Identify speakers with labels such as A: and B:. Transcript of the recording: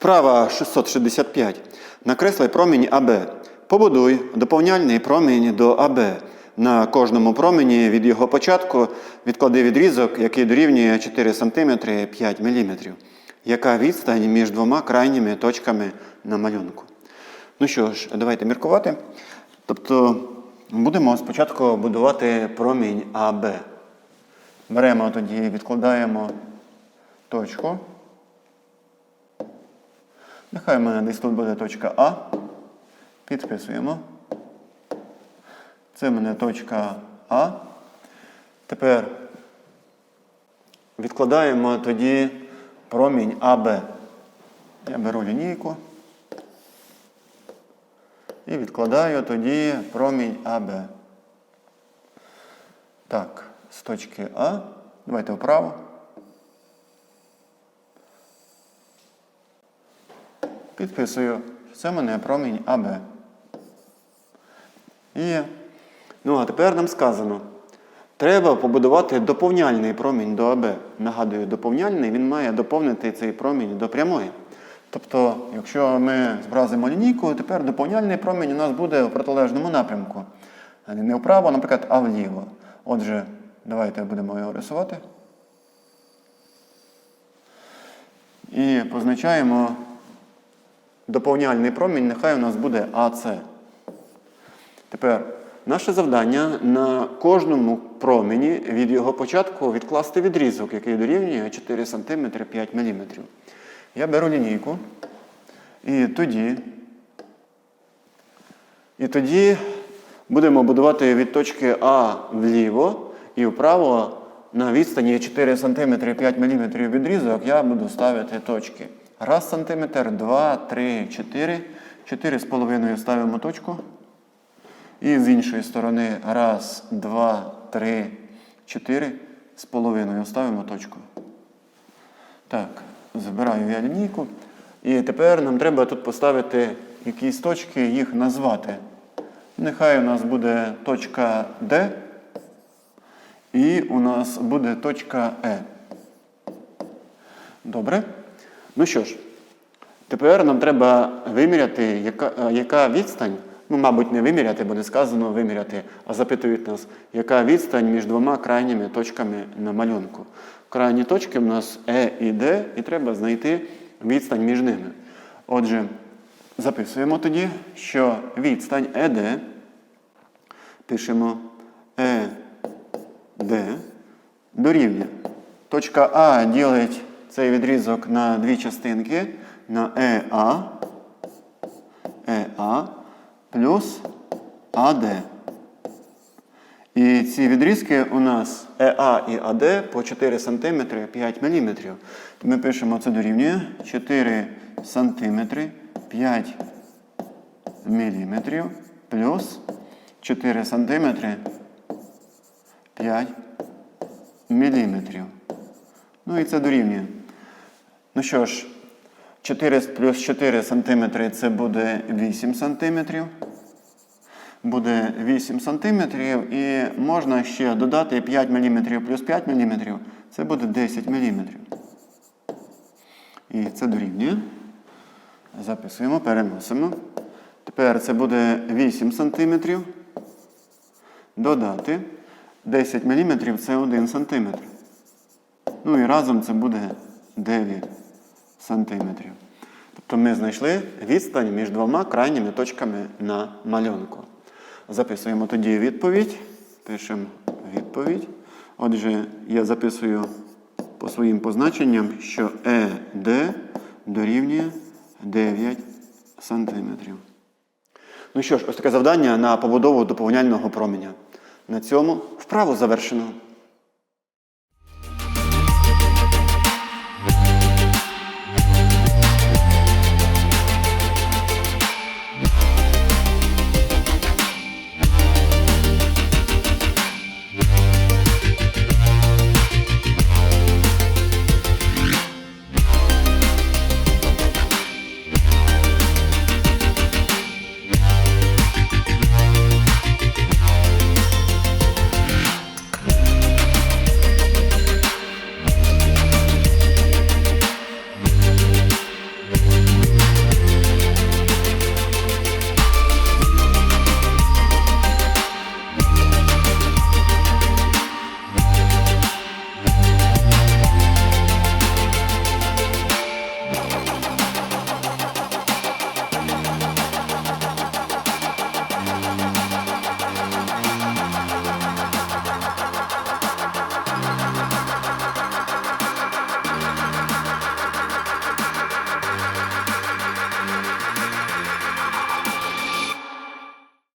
A: Вправа 665. Накреслай промінь АБ. Побудуй доповняльний промінь до АБ. На кожному промені від його початку відклади відрізок, який дорівнює 4 см 5 мм. Яка відстань між двома крайніми точками на малюнку? Ну що ж, давайте міркувати. Тобто будемо спочатку будувати промінь АБ. Беремо тоді, відкладаємо точку. Нехай в мене десь тут буде точка А. Підписуємо. Це в мене точка А. Тепер відкладаємо тоді промінь АБ. Я беру лінійку. І відкладаю тоді промінь АБ. Так, з точки А. Давайте вправо. Підписую. що Це мене промінь АБ. Є. Ну, а тепер нам сказано. Треба побудувати доповняльний промінь до АБ. Нагадую, доповняльний він має доповнити цей промінь до прямої. Тобто, якщо ми зобразимо лінійку, тепер доповняльний промінь у нас буде в протилежному напрямку. Не вправо, наприклад, а вліво. Отже, давайте будемо його рисувати. І позначаємо доповняльний промінь, нехай у нас буде АС. Тепер наше завдання на кожному промені від його початку відкласти відрізок, який дорівнює 4 см 5 мм. Я беру лінійку. І тоді, і тоді будемо будувати від точки А вліво і вправо на відстані 4 см 5 мм відрізок я буду ставити точки. Раз сантиметр, два, три, чотири. Чотири з половиною ставимо точку. І з іншої сторони раз, два, три, чотири з половиною ставимо точку. Так, забираю я лінійку. І тепер нам треба тут поставити якісь точки, їх назвати. Нехай у нас буде точка D. І у нас буде точка E. Добре? Ну що ж, тепер нам треба виміряти, яка, е, яка відстань. Ну, мабуть, не виміряти, бо не сказано виміряти, а запитують нас, яка відстань між двома крайніми точками на малюнку. Крайні точки у нас Е і Д, і треба знайти відстань між ними. Отже, записуємо тоді, що відстань ЕД, пишемо ЕД дорівнює. Точка А ділить цей відрізок на дві частинки на ЕА, ЕА плюс АД. І ці відрізки у нас ЕА і АД по 4 см 5 мм. Ми пишемо це дорівнює 4 см 5 мм плюс 4 см 5 мм. Ну і це дорівнює. Ну що ж, 4 плюс 4 см це буде 8 см. Буде 8 см і можна ще додати 5 мм плюс 5 мм. Це буде 10 мм. І це дорівнює. Записуємо, переносимо. Тепер це буде 8 см. Додати 10 мм це 1 см. Ну і разом це буде 9 сантиметрів. Тобто ми знайшли відстань між двома крайніми точками на малюнку. Записуємо тоді відповідь. Пишемо відповідь. Отже, я записую по своїм позначенням, що ЕД дорівнює 9 сантиметрів. Ну що ж, ось таке завдання на побудову доповняльного променя. На цьому вправу завершено.